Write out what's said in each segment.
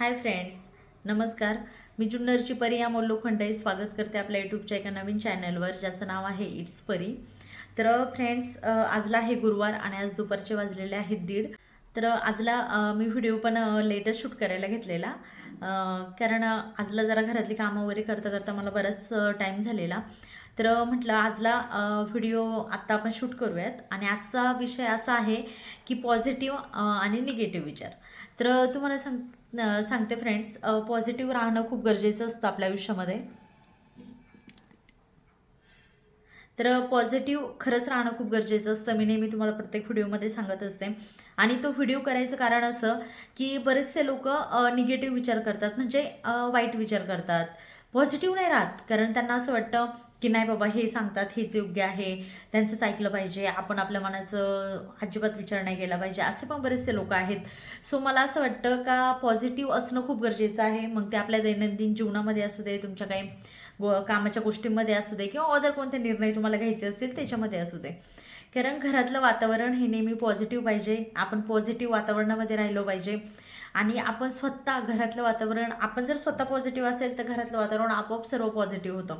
Hi friends नमस्कार. मी जुन्नरची परी या लोखंडे. स्वागत करते आपल्या यूट्यूबच्या एका नवीन चॅनलवर ज्याचं नाव आहे इट्स परी तर फ्रेंड्स आजला आहे गुरुवार आणि आज दुपारचे वाजलेले आहेत दीड. तर आजला मी व्हिडिओ पण लेटेस्ट शूट करायला घेतलेला. कारण आजला जरा घरातली कामं वगैरे करता करता मला बराच टाईम झालेला. तर म्हटलं आजला व्हिडिओ आत्ता आपण शूट करूयात. आणि आजचा विषय असा आहे की पॉझिटिव्ह आणि निगेटिव्ह विचार. तर तुम्हाला सांग सांगते फ्रेंड्स पॉझिटिव्ह राहणं खूप गरजेचं असतं आपल्या आयुष्यामध्ये. तर पॉझिटिव्ह खरंच राहणं खूप गरजेचं असतं. मी नेहमी तुम्हाला प्रत्येक व्हिडिओमध्ये सांगत असते. आणि तो व्हिडिओ करायचं कारण असं की बरेचसे लोक निगेटिव्ह विचार करतात. म्हणजे वाईट विचार करतात. पॉझिटिव्ह नाही राहत. कारण त्यांना असं वाटतं की नाही बाबा हे सांगतात हेच योग्य आहे. त्यांचंच ऐकलं पाहिजे. आपण आपल्या मनाचं अजिबात विचार नाही केला पाहिजे. असे पण बरेचसे लोक आहेत. सो मला असं वाटतं का पॉझिटिव्ह असणं खूप गरजेचं आहे. मग ते आपल्या दैनंदिन जीवनामध्ये असू दे तुमच्या काही कामाच्या गोष्टींमध्ये असू दे किंवा अदर कोणते निर्णय तुम्हाला घ्यायचे असतील त्याच्यामध्ये असू दे. कारण घरातलं वातावरण हे नेहमी पॉझिटिव्ह पाहिजे. आपण पॉझिटिव्ह वातावरणामध्ये राहिलो पाहिजे. आणि आपण स्वतः घरातलं वातावरण आपण जर स्वतः पॉझिटिव्ह असेल तर घरातलं वातावरण आपोआप सर्व पॉझिटिव्ह होतं.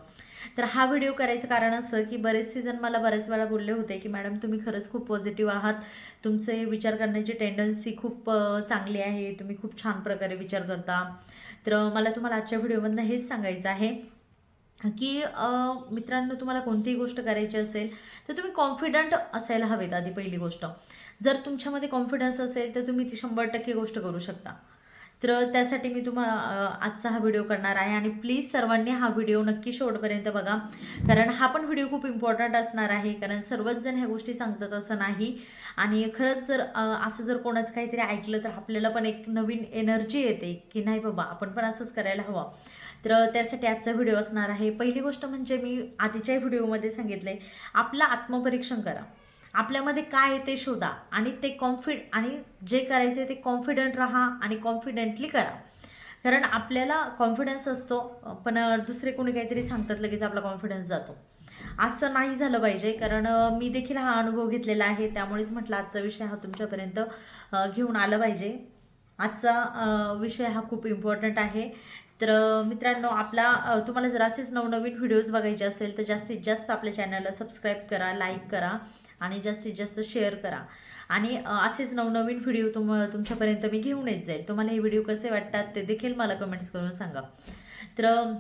तर हा व्हिडिओ करायचं कारण असं की बरेचसे जण मला बऱ्याच वेळा बोलले होते की मॅडम तुम्ही खरंच खूप पॉझिटिव्ह आहात. तुमचे विचार करण्याची टेंडन्सी खूप चांगली आहे. तुम्ही खूप छान प्रकारे विचार करता. तर मला तुम्हाला आजच्या व्हिडिओमधनं हेच सांगायचं आहे. की मित्रांनो तुम्हाला कोणतीही गोष्ट करायची असेल तर तुम्ही कॉन्फिडंट असायला हवेत आधी पहिली गोष्ट. जर तुमच्यामध्ये कॉन्फिडन्स असेल तर तुम्ही ती शंभर टक्के गोष्ट करू शकता. तर त्यासाठी मी तुम्हाला आजचा हा व्हिडिओ करणार आहे आणि प्लीज सर्वांनी हा व्हिडिओ नक्की शेवटपर्यंत बघा. कारण हा पण व्हिडिओ खूप इम्पॉर्टंट असणार आहे कारण सर्वच जण ह्या गोष्टी सांगतात असं नाही. आणि खरंच जर असं जर कोणाचं काहीतरी ऐकलं तर आपल्याला पण एक नवीन एनर्जी येते की नाही बाबा आपण पण असंच करायला हवं. तर त्यासाठी आजचा व्हिडिओ असणार आहे. पहिली गोष्ट म्हणजे मी आधीच्याही व्हिडिओमध्ये सांगितलं आहे आपलं आत्मपरीक्षण करा. आपल्यामध्ये काय आहे ते शोधा आणि ते कॉन्फिड आणि जे करायचे ते कॉन्फिडंट राहा आणि कॉन्फिडेंटली करा. कारण आपल्याला कॉन्फिडन्स असतो पण दुसरे कोणी काहीतरी सांगतात लगेच आपला कॉन्फिडन्स जातो. असं नाही झालं पाहिजे कारण मी देखील हा अनुभव घेतलेला आहे त्यामुळेच म्हटलं आजचा विषय हा तुमच्यापर्यंत घेऊन आला पाहिजे. आजचा विषय हा खूप इम्पॉर्टंट आहे. तर मित्रांनो आपला तुम्हाला जर असेच नवनवीन व्हिडिओज बघायचे असेल तर जास्तीत जास्त आपल्या चॅनलला सबस्क्राईब करा लाईक करा. आणि जास्तीत जास्त शेअर करा. आणि असेच नवनवीन व्हिडिओ तुम तुमच्यापर्यंत मी घेऊन येत जाईल. तुम्हाला हे व्हिडिओ कसे वाटतात ते देखील मला कमेंट्स करून सांगा. तर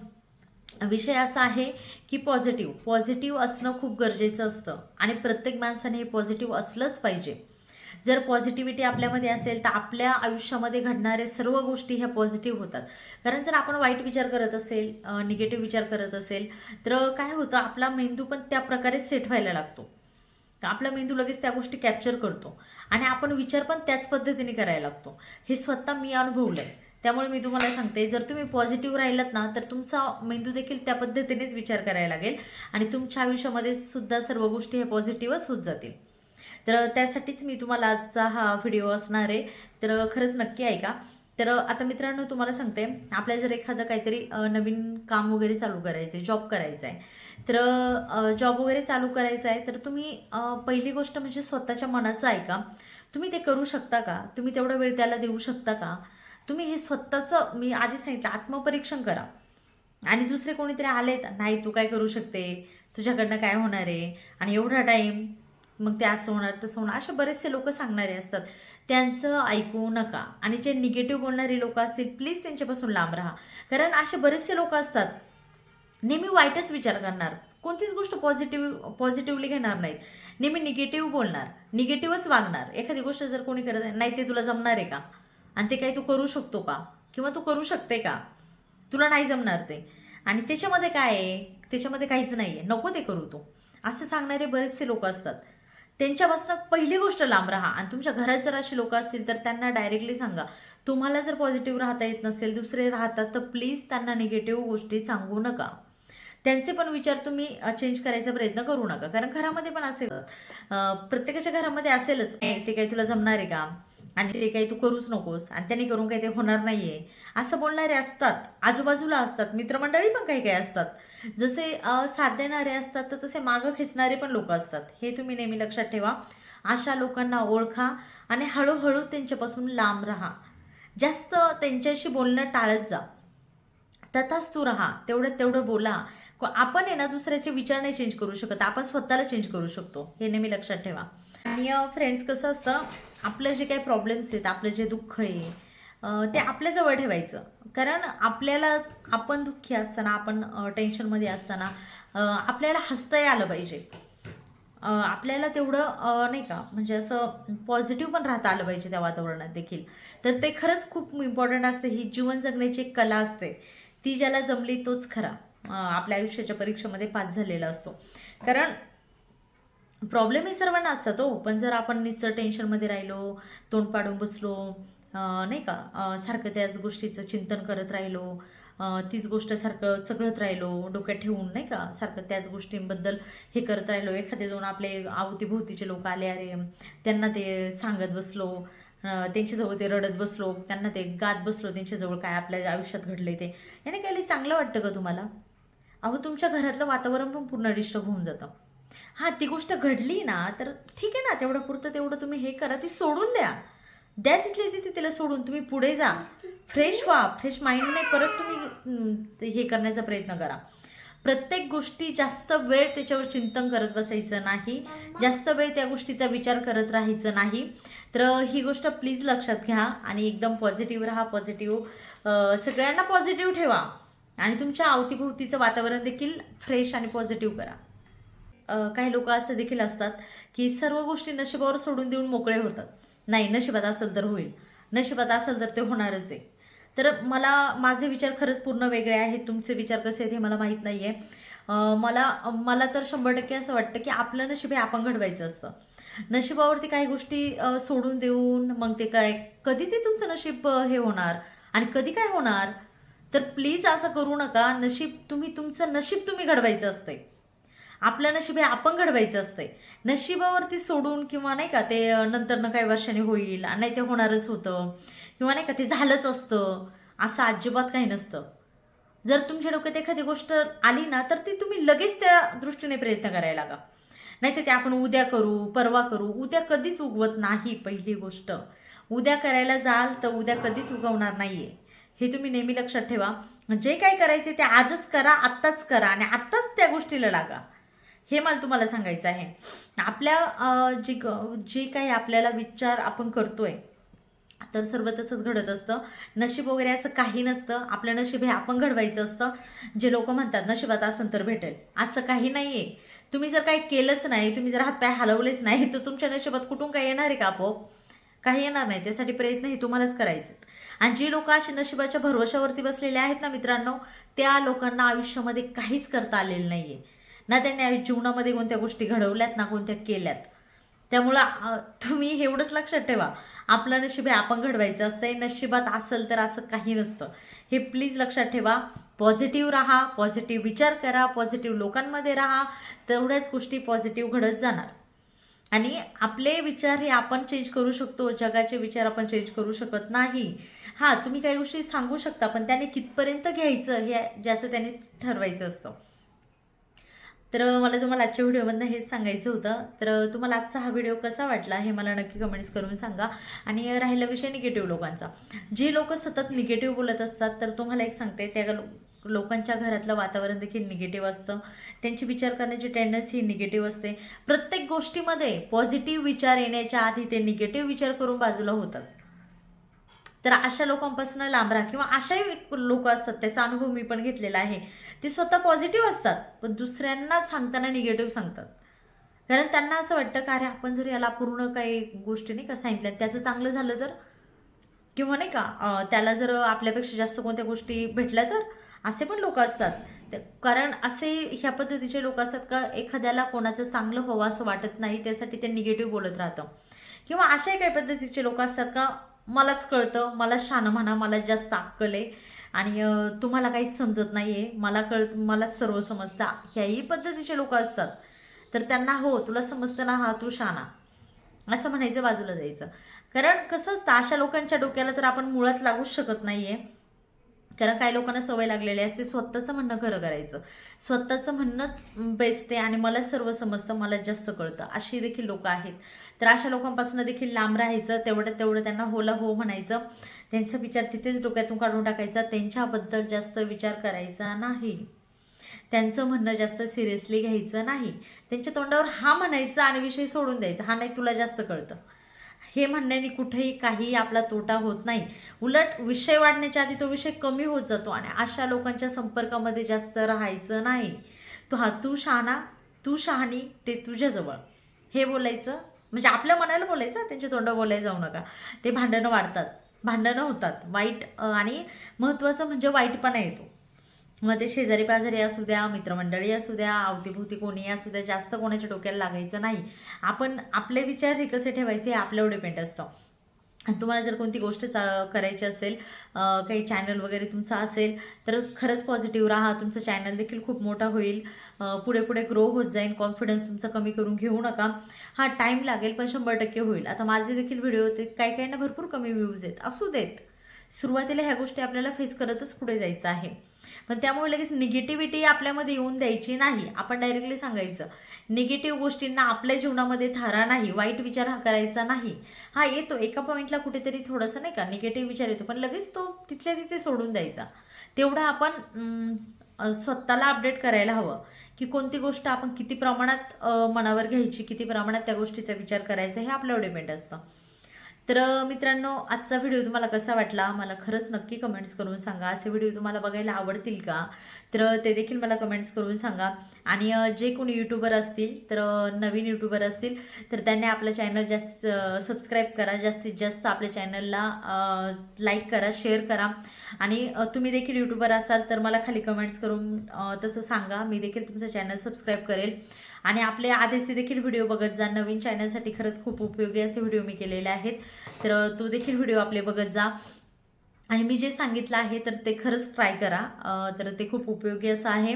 विषय असा आहे की पॉझिटिव्ह पॉझिटिव्ह असणं खूप गरजेचं असतं. आणि प्रत्येक माणसाने हे पॉझिटिव्ह असलंच पाहिजे. जर पॉझिटिव्हिटी आपल्यामध्ये असेल तर आपल्या आयुष्यामध्ये घडणारे सर्व गोष्टी ह्या पॉझिटिव्ह होतात. कारण जर आपण वाईट विचार करत असेल निगेटिव्ह विचार करत असेल तर काय होतं आपला मेंदू पण त्या प्रकारे सेट व्हायला लागतो. आपला मेंदू लगेच त्या गोष्टी कॅप्चर करतो. आणि आपण विचार पण त्याच पद्धतीने करायला लागतो. हे स्वतः मी अनुभवलंय. त्यामुळे मी तुम्हाला सांगते जर तुम्ही पॉझिटिव्ह राहिलात ना तर तुमचा मेंदू देखील त्या पद्धतीनेच विचार करायला लागेल. आणि तुमच्या आयुष्यामध्ये सुद्धा सर्व गोष्टी हे पॉझिटिव्हच होत जातील. तर त्यासाठीच मी तुम्हाला आजचा हा व्हिडिओ असणार आहे. तर खरंच नक्की ऐका. तर आता मित्रांनो तुम्हाला सांगते आपल्याला जर एखादं काहीतरी नवीन काम वगैरे चालू करायचं आहे जॉब करायचा आहे तर जॉब वगैरे चालू करायचा आहे तर तुम्ही पहिली गोष्ट म्हणजे स्वतःच्या मनाचं ऐका. तुम्ही ते करू शकता का? तुम्ही तेवढा वेळ त्याला देऊ शकता का? तुम्ही हे स्वतःचं मी आधी सांगितलं आत्मपरीक्षण करा. आणि दुसरे कोणीतरी आलेत नाही तू काय करू शकते? तुझ्याकडनं काय होणार आहे? आणि एवढा टाईम मग ते असं होणार तसं होणार. असे बरेचसे लोक सांगणारे असतात त्यांचं ऐकू नका. आणि जे निगेटिव्ह बोलणारे लोक असतील प्लीज त्यांच्यापासून लांब राहा. कारण असे बरेचसे लोक असतात नेहमी वाईटच विचार करणार. कोणतीच गोष्ट पॉझिटिव्ह पॉझिटिव्हली घेणार नाहीत. नेहमी निगेटिव्ह बोलणार. निगेटिव्हच वागणार. एखादी गोष्ट जर कोणी करत नाही ते तुला जमणार आहे का? आणि ते काही तू करू शकतो का? किंवा तू करू शकते का? तुला नाही जमणार ते. आणि त्याच्यामध्ये काय आहे? त्याच्यामध्ये काहीच नाही आहे नको ते करू तू. असं सांगणारे बरेचसे लोक असतात. त्यांच्यापासून पहिली गोष्ट लांब राहा. आणि तुमच्या घरात जर अशी लोक असतील तर त्यांना डायरेक्टली सांगा. तुम्हाला जर पॉझिटिव्ह राहता येत नसेल दुसरे राहतात तर प्लीज त्यांना निगेटिव्ह गोष्टी सांगू नका. त्यांचे पण विचार तुम्ही चेंज करायचा प्रयत्न करू नका. कारण घरामध्ये पण असेल प्रत्येकाच्या घरामध्ये असेलच. ते काही तुला जमणार आहे का? आणि ते काही तू करूच नकोस आणि त्यांनी करून काही ते होणार नाहीये. असं बोलणारे असतात आजूबाजूला असतात मित्रमंडळी पण काही काही असतात. जसे साथ देणारे असतात तर तसे मागं खेचणारे पण लोक असतात. हे तुम्ही नेहमी लक्षात ठेवा. अशा लोकांना ओळखा आणि हळूहळू त्यांच्यापासून लांब राहा. जास्त त्यांच्याशी बोलणं टाळत जा. तथाच तू राहा. तेवढं तेवढं बोला. आपण आहे ना दुसऱ्याचे विचार नाही चेंज करू शकत. आपण स्वतःला चेंज करू शकतो. हे नेहमी लक्षात ठेवा. आणि फ्रेंड्स कसं असतं आपलं जे काही प्रॉब्लेम्स आहेत आपलं जे दुःख आहे ते आपल्याजवळ ठेवायचं. कारण आपल्याला आपण दुःखी असताना आपण टेन्शनमध्ये असताना आपल्याला हसता आलं पाहिजे. आपल्याला तेवढं नाही का म्हणजे असं पॉझिटिव्ह पण राहता आलं पाहिजे त्या वातावरणात देखील. तर ते खरंच खूप इम्पॉर्टंट असते. ही जीवन जगण्याची एक कला असते. ती ज्याला जमली तोच खरा आपल्या आयुष्याच्या परीक्षेमध्ये पास झालेला असतो. कारण प्रॉब्लेम हे सर्वांना असतात हो. पण जर आपण नुसतं टेन्शनमध्ये राहिलो तोंड पाडून बसलो नाही का? सारखं त्याच गोष्टीचं चिंतन करत राहिलो तीच गोष्ट सारखं चघळत राहिलो डोक्यात ठेवून नाही का? सारखं त्याच गोष्टींबद्दल हे करत राहिलो. एखादे दोन आपले आवतीभोवतीचे लोक आले अरे त्यांना ते सांगत बसलो त्यांच्याजवळ ते रडत बसलो त्यांना ते गात बसलो त्यांच्याजवळ काय आपल्या आयुष्यात घडले ते. याने काही चांगलं वाटतं का तुम्हाला? अहो तुमच्या घरातलं वातावरण पण पूर्ण डिस्टर्ब होऊन जातं. हां ती गोष्ट घडली ना तर ठीक आहे ना तेवढं पुरतं तेवढं तुम्ही हे करा ती सोडून द्या. द्या तिथले तिथे तिला सोडून तुम्ही पुढे जा. फ्रेश व्हा फ्रेश माइंडने परत तुम्ही हे करण्याचा प्रयत्न करा. प्रत्येक गोष्टी जास्त वेळ त्याच्यावर चिंतन करत बसायचं नाही. जास्त वेळ त्या गोष्टीचा विचार करत राहायचं नाही. तर ही गोष्ट प्लीज लक्षात घ्या आणि एकदम पॉझिटिव्ह राहा पॉझिटिव्ह सगळ्यांना पॉझिटिव्ह ठेवा. आणि तुमच्या अवतीभोवतीचं वातावरण देखील फ्रेश आणि पॉझिटिव्ह करा. काही लोक असं देखील असतात की सर्व गोष्टी नशिबावर सोडून देऊन मोकळे होतात. नाही नशिबात असेल तर होईल. नशिबात असेल तर ते होणारच आहे. तर मला माझे विचार खरंच पूर्ण वेगळे आहेत. तुमचे विचार कसे आहेत हे मला माहीत नाही आहे मला मला तर शंभर टक्के असं वाटतं की आपलं नशीब हे आपण घडवायचं असतं. नशिबावरती काही गोष्टी सोडून देऊन मग ते काय कधी ते तुमचं नशीब हे होणार? आणि कधी काय होणार? तर प्लीज असं करू नका. नशीब तुम्ही तुमचं नशीब तुम्ही घडवायचं असतंय. आपलं नशीब हे आपण घडवायचं असतंय. नशिबावरती सोडून किंवा नाही का ते नंतर काही वर्षाने होईल नाही ते होणारच होतं. किंवा नाही का ते झालंच असतं. असं अजिबात काही नसतं. जर तुमच्या डोक्यात एखादी गोष्ट आली ना तर ती तुम्ही लगेच त्या दृष्टीने प्रयत्न करायला लागा. नाही तर ते आपण उद्या करू परवा करू उद्या कधीच उगवत नाही पहिली गोष्ट. उद्या करायला जाल तर उद्या कधीच उगवणार नाहीये. हे तुम्ही नेहमी लक्षात ठेवा. जे काय करायचे ते आजच करा आत्ताच करा आणि आत्ताच त्या गोष्टीला लागा. हे मला तुम्हाला सांगायचं आहे. आपल्या जे जे काही आपल्याला विचार आपण करतोय तर सर्व तसंच घडत असतं. नशीब वगैरे असं काही नसतं. आपलं नशीब हे आपण घडवायचं असतं. जे लोक म्हणतात नशिबात असं तर भेटेल. असं काही नाहीये. तुम्ही जर काही केलंच नाही तुम्ही जर हातपाय हलवलेच नाही तर तुमच्या नशिबात कुठून काय येणार आहे का आपोआप? काही येणार नाही. त्यासाठी प्रयत्न हे तुम्हालाच करायचे. आणि जी लोक अशी नशिबाच्या भरवशावरती बसलेले आहेत ना मित्रांनो त्या लोकांना आयुष्यामध्ये काहीच करता आलेलं नाहीये. ना त्यांनी जीवनामध्ये कोणत्या गोष्टी घडवल्यात ना कोणत्या केल्यात. त्यामुळं तुम्ही एवढंच लक्षात ठेवा. आपलं नशीब हे आपण घडवायचं असतंय नशिबात असेल तर असं काही नसतं. हे प्लीज लक्षात ठेवा. पॉझिटिव्ह राहा पॉझिटिव्ह विचार करा पॉझिटिव्ह लोकांमध्ये राहा तेवढ्याच गोष्टी पॉझिटिव्ह घडत जाणार. आणि आपले विचार हे आपण चेंज करू शकतो जगाचे विचार आपण चेंज करू शकत नाही. हां तुम्ही काही गोष्टी सांगू शकता पण त्याने कितपर्यंत घ्यायचं हे जास्त त्याने ठरवायचं असतं. तर मला तुम्हाला आजच्या व्हिडिओमधनं हेच सांगायचं होतं. तर तुम्हाला आजचा हा व्हिडिओ कसा वाटला हे मला नक्की कमेंट्स करून सांगा. आणि राहिला विषय निगेटिव्ह लोकांचा. जे लोक सतत निगेटिव्ह बोलत असतात तर तुम्हाला एक सांगते त्या लोकांच्या घरातलं वातावरण देखील निगेटिव्ह असतं. त्यांची विचार करण्याची टेंडन्सी ही निगेटिव्ह असते. प्रत्येक गोष्टीमध्ये पॉझिटिव्ह विचार येण्याच्या आधी ते निगेटिव्ह विचार करून बाजूला होतात. तर अशा लोकांपासून लांब राहा किंवा अशाही लोक असतात त्याचा अनुभव मी पण घेतलेला आहे. ते स्वतः पॉझिटिव्ह असतात पण दुसऱ्यांना सांगताना निगेटिव्ह सांगतात. कारण त्यांना असं वाटतं का अरे आपण जर याला पूर्ण काही गोष्टी नाही का सांगितल्या त्याचं चांगलं झालं तर? किंवा नाही का त्याला जर आपल्यापेक्षा जास्त कोणत्या गोष्टी भेटल्या तर? असे पण लोक असतात. कारण असे ह्या पद्धतीचे लोक असतात का एखाद्याला कोणाचं चांगलं हवं असं वाटत नाही त्यासाठी ते निगेटिव्ह बोलत राहतं. किंवा अशाही काही पद्धतीचे लोक असतात का मलाच कळतं मला शान म्हणा मला जास्त अक्कल आहे. आणि तुम्हाला काहीच समजत नाही आहे मला कळत मला सर्व समजतं. ह्याही पद्धतीचे लोक असतात. तर त्यांना हो तुला समजतं ना हा तू शाना असं म्हणायचं बाजूला जायचं. कारण कसं असतं अशा लोकांच्या डोक्याला तर आपण मुळात लागूच शकत नाही आहे कारण काही लोकांना सवय लागलेली असते स्वतःचं म्हणणं खरं करायचं. स्वतःचं म्हणणंच बेस्ट आहे आणि मला सर्व समजतं मला जास्त कळतं. अशी देखील लोक आहेत. तर अशा लोकांपासून देखील लांब राहायचं तेवढं तेवढं त्यांना होला हो म्हणायचं. त्यांचा विचार तिथेच डोक्यातून काढून टाकायचा. त्यांच्याबद्दल जास्त विचार करायचा नाही. त्यांचं म्हणणं जास्त सिरियसली घ्यायचं नाही. त्यांच्या तोंडावर हा म्हणायचं आणि विषय सोडून द्यायचा. हा नाही तुला जास्त कळतं. हे म्हणण्याने कुठेही काही आपला तोटा होत नाही. उलट विषय वाढण्याच्या आधी तो विषय कमी होत जातो आणि अशा लोकांच्या संपर्कामध्ये जास्त राहायचं नाही. तो हा तू शहाणा तू शहाणी ते तुझ्याजवळ. हे बोलायचं म्हणजे आपल्या मनाला बोलायचं त्यांच्या तोंडावर बोलायला जाऊ नका. ते भांडणं वाढतात भांडणं होतात. वाईट आणि महत्त्वाचं म्हणजे वाईटपणा येतो. मग ते शेजारी पाजारी असू द्या मित्रमंडळी असू द्या अवतीभोवती कोणी असू द्या जास्त कोणाच्या डोक्याला लागायचं नाही. आपण आपले विचार हे कसे ठेवायचे हे आपल्यावर डिपेंड असतं. तुम्हाला जर कोणती गोष्ट चा करायची असेल काही चॅनल वगैरे तुमचा असेल तर खरंच पॉझिटिव्ह राहा. तुमचं चॅनल देखील खूप मोठा होईल. पुढे पुढे ग्रो होत जाईल. कॉन्फिडन्स तुमचा कमी करून घेऊ नका. हा टाईम लागेल पण शंभर टक्के होईल. आता माझे देखील व्हिडिओ होते. काही काहींना भरपूर कमी व्ह्यूज आहेत. असू देत. सुरुवातीला ह्या गोष्टी आपल्याला फेस करतच पुढे जायचं आहे. पण त्यामुळे लगेच निगेटिव्हिटी आपल्यामध्ये येऊन द्यायची नाही. आपण डायरेक्टली सांगायचं निगेटिव्ह गोष्टींना आपल्या जीवनामध्ये थारा नाही वाईट विचार हा करायचा नाही. हा येतो एका पॉईंटला कुठेतरी थोडंसं नाही का निगेटिव्ह विचार येतो पण लगेच तो तिथल्या तिथे सोडून द्यायचा. तेवढा आपण स्वतःला अपडेट करायला हवं की कोणती गोष्ट आपण किती प्रमाणात मनावर घ्यायची किती प्रमाणात त्या गोष्टीचा विचार करायचा हे आपल्यावर डिपेंड असतं. तर मित्रांनो आजचा व्हिडिओ तुम्हाला कसा वाटला? मला खरंच नक्की कमेंट्स करून सांगा. असे व्हिडिओ तुम्हाला बघायला आवडतील का? तर ते देखील मला कमेंट्स करून सांगा. आणि जे कोणी यूट्यूबर असतील तर नवीन यूट्यूबर असतील तर त्यांनी आपलं चॅनल जास्त सबस्क्राईब करा. जास्तीत जास्त आपल्या चॅनलला लाईक करा शेअर करा. आणि तुम्ही देखील यूट्यूबर असाल तर मला खाली कमेंट्स करून तसं सांगा. मी देखील तुमचं चॅनल सबस्क्राईब करेल. आणि आपले आधीचे देखील व्हिडिओ बघत जा. नवीन चॅनलसाठी खरंच खूप उपयोगी असे व्हिडिओ मी केलेले आहेत. तर तो देखील व्हिडिओ आपले बघत जा. आणि मी जे सांगितलं आहे तर ते खरंच ट्राय करा. तर ते खूप उपयोगी असं आहे.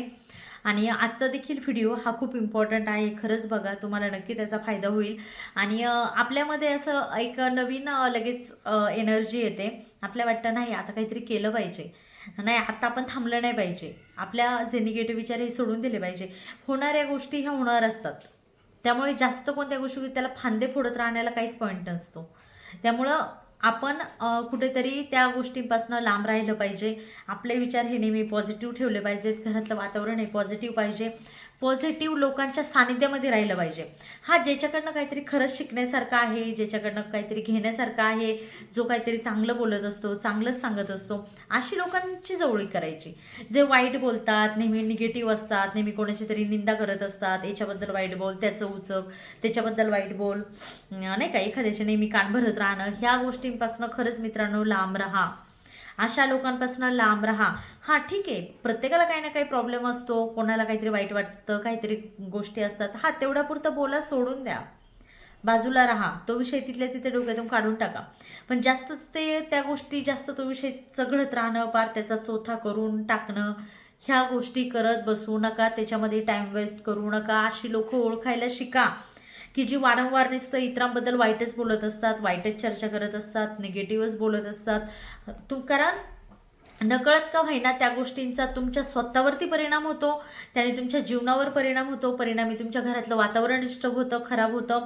आणि आजचा देखील व्हिडिओ हा खूप इम्पॉर्टंट आहे. खरंच बघा तुम्हाला नक्की त्याचा फायदा होईल. आणि आपल्यामध्ये असं एक नवीन लगेच एनर्जी येते. आपल्या वाटतं नाही आता काहीतरी केलं पाहिजे. नाही आता आपण थांबलं नाही पाहिजे. आपल्या जे निगेटिव्ह विचार हे सोडून दिले पाहिजे. होणाऱ्या गोष्टी ह्या होणार असतात. त्यामुळे जास्त कोणत्या गोष्टी त्याला फांदे फोडत राहण्याला काहीच पॉईंट नसतो. त्यामुळं आपण कुठेतरी त्या गोष्टींपासून लांब राहिलं पाहिजे. आपले विचार हे नेहमी पॉझिटिव्ह ठेवले पाहिजेत. घरातलं वातावरण हे पॉझिटिव्ह पाहिजे. पॉझिटिव्ह लोकांच्या सानिध्यामध्ये राहिलं पाहिजे. हा ज्याच्याकडनं काहीतरी खरंच शिकण्यासारखं आहे ज्याच्याकडनं काहीतरी घेण्यासारखं आहे जो काहीतरी चांगलं बोलत असतो चांगलंच सांगत असतो अशी लोकांची जवळी करायची. जे वाईट बोलतात नेहमी निगेटिव्ह असतात नेहमी कोणाची तरी निंदा करत असतात याच्याबद्दल वाईट बोल त्याचं उचक त्याच्याबद्दल वाईट बोल नाही का? एखाद्याचे नेहमी कान भरत राहणं ह्या गोष्टींपासून खरंच मित्रांनो लांब राहा. अशा लोकांपासून लांब राहा. हा ठीक आहे. प्रत्येकाला काही ना काही प्रॉब्लेम असतो. कोणाला काहीतरी वाईट वाटतं काहीतरी गोष्टी असतात. हा तेवढ्यापुरतं बोला सोडून द्या. बाजूला राहा. तो विषय तिथल्या तिथे डोक्यातून काढून टाका. पण जास्तच ते त्या गोष्टी जास्त तो विषय चघळत राहणं पार त्याचा चोथा करून टाकणं ह्या गोष्टी करत बसू नका. त्याच्यामध्ये टाइम वेस्ट करू नका. अशी लोक ओळखायला शिका. की जी वारंवार नुसतं इतरांबद्दल वाईटच बोलत असतात वाईटच चर्चा करत असतात निगेटिव्हच बोलत असतात. तू कारण नकळत का व्हायना त्या गोष्टींचा तुमच्या स्वतःवरती परिणाम होतो त्याने तुमच्या जीवनावर परिणाम होतो परिणामी तुमच्या घरातलं वातावरण डिस्टर्ब होतं खराब होतं.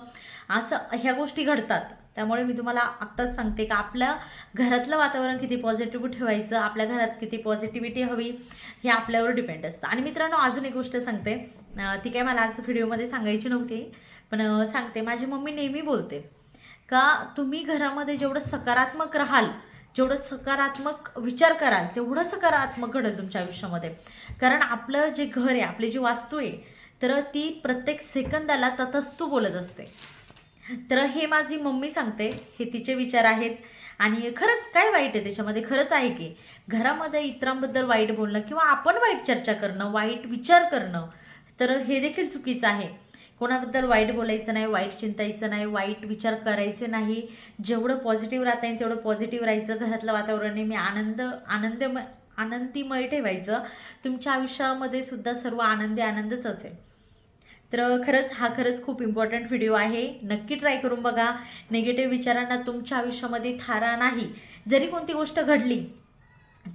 असं ह्या गोष्टी घडतात. त्यामुळे मी तुम्हाला आत्ताच सांगते का आपल्या घरातलं वातावरण किती पॉझिटिव्ह ठेवायचं आपल्या घरात किती पॉझिटिव्हिटी हवी हे आपल्यावर डिपेंड असतं. आणि मित्रांनो अजून एक गोष्ट सांगते. ती काय मला आज व्हिडिओमध्ये सांगायची नव्हती. पण सांगते माझी मम्मी नेहमी बोलते का तुम्ही घरामध्ये जेवढं सकारात्मक राहाल जेवढं सकारात्मक विचार कराल तेवढं सकारात्मक घडेल तुमच्या आयुष्यामध्ये. कारण आपलं जे घर आहे आपली जी वास्तू आहे तर ती प्रत्येक सेकंदाला ततस्तू बोलत असते. तर हे माझी मम्मी सांगते हे तिचे विचार आहेत. आणि खरंच काय वाईट आहे त्याच्यामध्ये? खरंच आहे की घरामध्ये इतरांबद्दल वाईट बोलणं किंवा आपण वाईट चर्चा करणं वाईट विचार करणं तर हे देखील चुकीचं आहे. कोणाबद्दल वाईट बोलायचं नाही वाईट चिंतायचं नाही वाईट विचार करायचे नाही. जेवढं पॉझिटिव्ह राहता येईल तेवढं पॉझिटिव्ह राहायचं. घरातलं वातावरण नेहमी आनंद आनंदमय आनंदीमय ठेवायचं. तुमच्या आयुष्यामध्ये सुद्धा सर्व आनंदी आनंदच असेल. तर खरंच हा खरंच खूप इम्पॉर्टंट व्हिडिओ आहे. नक्की ट्राय करून बघा. निगेटिव्ह विचारांना तुमच्या आयुष्यामध्ये थारा नाही. जरी कोणती गोष्ट घडली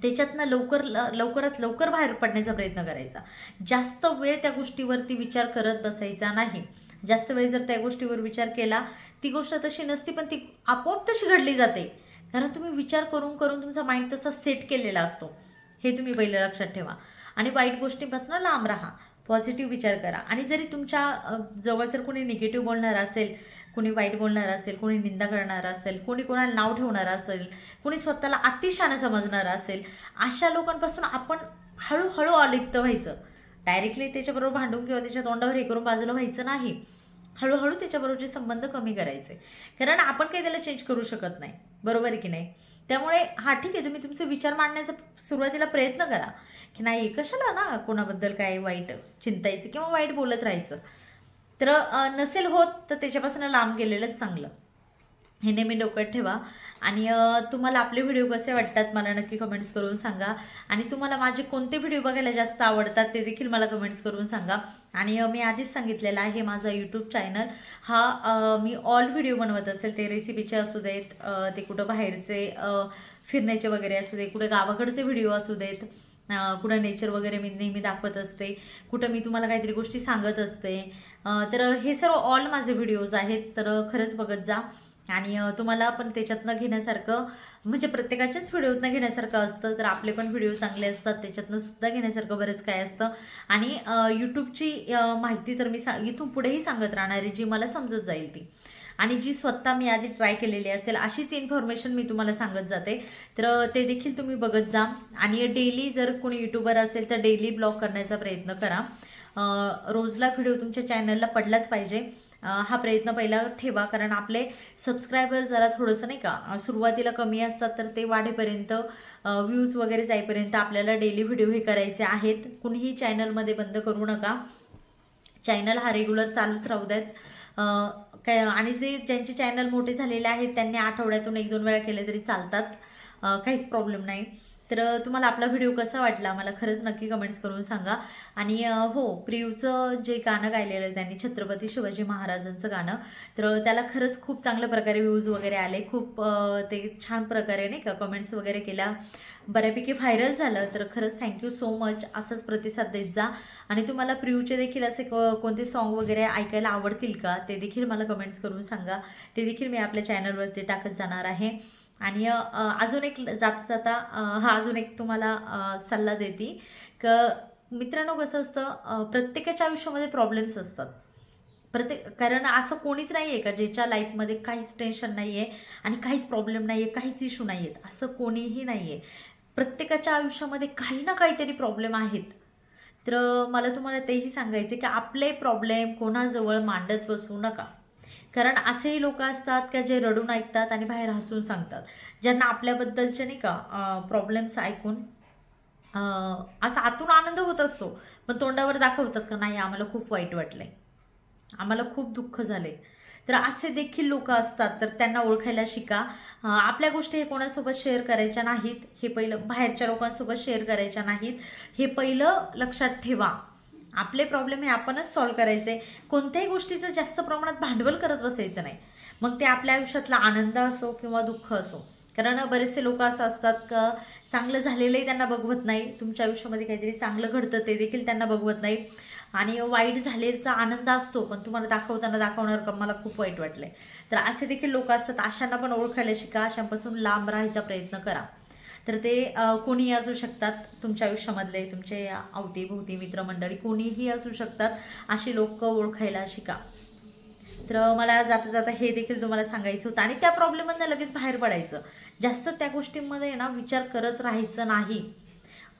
त्याच्यातनं लवकर ल- लवकरात लवकर बाहेर पडण्याचा प्रयत्न करायचा. जास्त वेळ त्या गोष्टीवरती विचार करत बसायचा नाही. जास्त वेळ जर त्या गोष्टीवर विचार केला ती गोष्ट तशी नसती पण ती आपोआप तशी घडली जाते. कारण तुम्ही विचार करून करून तुमचा माइंड तसा सेट केलेला असतो. हे तुम्ही पहिलं लक्षात ठेवा. आणि वाईट गोष्टीपासून लांब राहा. पॉझिटिव्ह विचार करा. आणि जरी तुमच्या जवळ जर कोणी निगेटिव्ह बोलणार असेल कोणी वाईट बोलणार असेल कोणी निंदा करणार असेल कोणी कोणाला नाव ठेवणार असेल कोणी स्वतःला अतिशानं समजणार असेल अशा लोकांपासून आपण हळूहळू अलिप्त व्हायचं. डायरेक्टली त्याच्याबरोबर भांडून किंवा त्याच्या तोंडावर हे करून बाजूला व्हायचं नाही. हळूहळू त्याच्याबरोबरचे संबंध कमी करायचे. कारण आपण काही त्याला चेंज करू शकत नाही. बरोबर आहे की नाही? त्यामुळे हा ठीक आहे तुम्ही तुमचे विचार मांडण्याचा सुरुवातीला प्रयत्न करा. की नाही कशाला ना कोणाबद्दल काय वाईट चिंतायचं किंवा वाईट बोलत राहायचं? तर नसेल होत तर त्याच्यापासून लांब गेलेलंच चांगलं. हे नेहमी डोक्यात ठेवा. आणि तुम्हाला आपले व्हिडिओ कसे वाटतात मला नक्की कमेंट्स करून सांगा. आणि तुम्हाला माझे कोणते व्हिडिओ बघायला जास्त आवडतात ते देखील मला कमेंट्स करून सांगा. आणि मी आधीच सांगितलेलं आहे माझा यूट्यूब चॅनल हा मी ऑल व्हिडिओ बनवत असेल. ते रेसिपीचे असू देत ते कुठं बाहेरचे फिरण्याचे वगैरे असू दे कुठे गावाकडचे व्हिडिओ असू देत कुठं नेचर वगैरे मी नेहमी दाखवत असते कुठं मी तुम्हाला काहीतरी गोष्टी सांगत असते. तर हे सर्व ऑल माझे व्हिडिओज आहेत. तर खरंच बघत जा. आणि तुम्हाला पण त्याच्यातनं घेण्यासारखं म्हणजे प्रत्येकाच्याच व्हिडिओतनं घेण्यासारखं असतं. तर आपले पण व्हिडिओ चांगले असतात त्याच्यातनं सुद्धा घेण्यासारखं बरंच काय असतं. आणि यूट्यूबची माहिती तर मी सा इथून पुढेही सांगत राहणार आहे जी मला समजत जाईल ती. आणि जी स्वतः मी आधी ट्राय केलेली असेल अशीच इन्फॉर्मेशन मी तुम्हाला सांगत जाते. तर ते देखील तुम्ही बघत जा. आणि डेली जर कोणी युट्यूबर असेल तर डेली ब्लॉग करण्याचा प्रयत्न करा. रोजला व्हिडिओ तुमच्या चॅनलला पडलाच पाहिजे. हा प्रयत्न पहिला ठेवा कारण आपले सबस्क्रायबर जरा थोडंसं नाही का सुरुवातीला कमी असतात तर ते वाढेपर्यंत व्ह्यूज वगैरे जाईपर्यंत आपल्याला डेली व्हिडिओ हे करायचे आहेत. कुणीही चॅनलमध्ये बंद करू नका. चॅनल हा रेग्युलर चालूच राहू द्यात काय आणि जे ज्यांचे चॅनल मोठे झालेले आहेत त्यांनी आठवड्यातून एक दोन वेळा केले तरी चालतात. काहीच प्रॉब्लेम नाही. तर तुम्हाला आपला व्हिडिओ कसा वाटला? मला खरंच नक्की कमेंट्स करून सांगा. आणि हो प्रियूचं जे गाणं गायलेलं आहे त्यांनी छत्रपती शिवाजी महाराजांचं गाणं तर त्याला खरंच खूप चांगल्या प्रकारे व्ह्यूज वगैरे आले. खूप ते छान प्रकारे नाही का कमेंट्स वगैरे केल्या. बऱ्यापैकी व्हायरल झालं तर खरंच थँक्यू सो मच असाच प्रतिसाद देत जा. आणि तुम्हाला प्रियूचे देखील असे कोणते सॉन्ग वगैरे ऐकायला आवडतील का? ते देखील मला कमेंट्स करून सांगा. ते देखील मी आपल्या चॅनलवरती टाकत जाणार आहे. आणि अजून एक जाता जाता हा अजून एक तुम्हाला सल्ला देते क मित्रांनो कसं असतं प्रत्येकाच्या आयुष्यामध्ये प्रॉब्लेम्स असतात. प्रत्येक कारण असं कोणीच नाही आहे का ज्याच्या लाईफमध्ये काहीच टेन्शन नाही आहे आणि काहीच प्रॉब्लेम नाही आहे काहीच इशू नाही आहेत असं कोणीही नाही आहे प्रत्येकाच्या आयुष्यामध्ये काही ना काहीतरी प्रॉब्लेम आहेत. तर मला तुम्हाला तेही सांगायचे की आपले प्रॉब्लेम कोणाजवळ मांडत बसू नका. कारण असेही लोक असतात का जे रडून ऐकतात आणि बाहेर हसून सांगतात. ज्यांना आपल्याबद्दलचे नाही का प्रॉब्लेम्स ऐकून असा आतून आनंद होत असतो. पण तोंडावर दाखवतात का नाही आम्हाला खूप वाईट वाटलंय. आम्हाला खूप दुःख झाले तर असे देखील लोक असतात. तर त्यांना ओळखायला शिका. आपल्या गोष्टी हे कोणासोबत शेअर करायच्या नाहीत. हे पहिलं बाहेरच्या लोकांसोबत शेअर करायच्या नाहीत. हे पहिलं लक्षात ठेवा. आपले प्रॉब्लेम हे आपणच सॉल्व्ह करायचे. कोणत्याही गोष्टीचं जास्त प्रमाणात भांडवल करत बसायचं नाही. मग ते आपल्या आयुष्यातला आनंद असो किंवा दुःख असो. कारण बरेचसे लोक असं असतात का चांगलं झालेलंही त्यांना बघवत नाही. तुमच्या आयुष्यामध्ये काहीतरी चांगलं घडतं ते देखील त्यांना बघवत नाही. आणि वाईट झालेचा आनंद असतो पण तुम्हाला दाखवताना दाखवणार का मला खूप वाईट वाटलंय. तर असे देखील लोक असतात. अशांना पण ओळखायला शिका. अशांपासून लांब राहायचा प्रयत्न करा. तर ते कोणी कोणीही असू शकतात तुमच्या आयुष्यामधले तुमचे अवतीभोवती मित्रमंडळी कोणीही असू शकतात अशी लोक ओळखायला शिका. तर मला जाता जाता हे देखील तुम्हाला सांगायचं होतं आणि त्या प्रॉब्लेममधनं लगेच बाहेर पडायचं. जास्त त्या गोष्टींमध्ये ना विचार करत राहायचं नाही.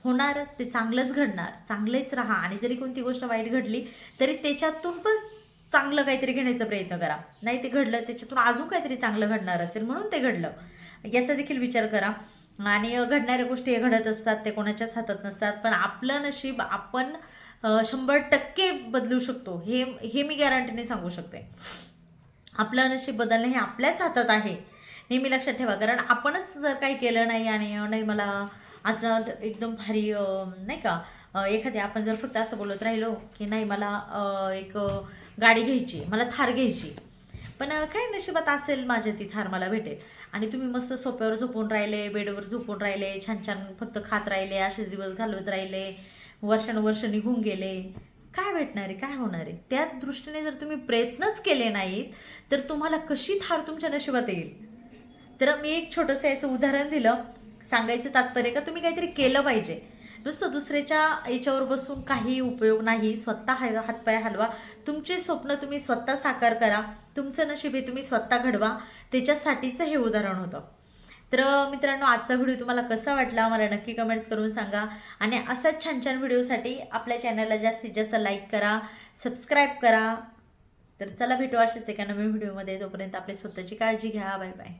होणार ते चांगलंच घडणार चांगलेच राहा आणि जरी कोणती गोष्ट वाईट घडली तरी त्याच्यातून पण चांगलं काहीतरी घेण्याचा प्रयत्न करा. नाही ते घडलं त्याच्यातून अजून काहीतरी चांगलं घडणार असेल म्हणून ते घडलं. याचा देखील विचार करा. आणि घडणाऱ्या गोष्टी हे घडत असतात ते कोणाच्याच हातात नसतात. पण आपलं नशीब आपण शंभर टक्के बदलू शकतो हे हे मी गॅरंटीने सांगू शकते. आपलं नशीब बदलणं हे आपल्याच हातात आहे नेहमी लक्षात ठेवा. कारण आपणच जर काही केलं नाही आणि नाही मला आज एकदम भारी नाही का एखाद्या एखादी आपण जर फक्त असं बोलत राहिलो की नाही मला एक गाडी घ्यायची मला थार घ्यायची पण काय नशिबात असेल माझ्या ती थार मला भेटेल. आणि तुम्ही मस्त सोप्यावर झोपून राहिले बेडवर झोपून राहिले छान छान फक्त खात राहिले असेच दिवस घालवत राहिले वर्षानुवर्ष निघून गेले. काय भेटणार आहे? काय होणार आहे? त्या दृष्टीने जर तुम्ही प्रयत्नच केले नाहीत तर तुम्हाला कशी थार तुमच्या नशिबात येईल? तर मी एक छोटंसं याचं उदाहरण दिलं. सांगायचं तात्पर्य का? तुम्ही काहीतरी केलं पाहिजे. नुसतं दुसऱ्याच्या याच्यावर बसून काही उपयोग नाही स्वतः हातपाय हलवा. तुमचे स्वप्न तुम्ही स्वतः साकार करा. तुमचं नशीब हे तुम्ही स्वतः घडवा. त्याच्यासाठीचं हे उदाहरण होतं. तर मित्रांनो आजचा व्हिडिओ तुम्हाला कसा वाटला? मला नक्की कमेंट्स करून सांगा. आणि असाच छान छान व्हिडिओसाठी आपल्या चॅनलला जास्तीत जास्त लाईक करा सबस्क्राईब करा. तर चला भेटू असेच एका नवीन व्हिडिओमध्ये. तोपर्यंत आपली स्वतःची काळजी घ्या. Bye bye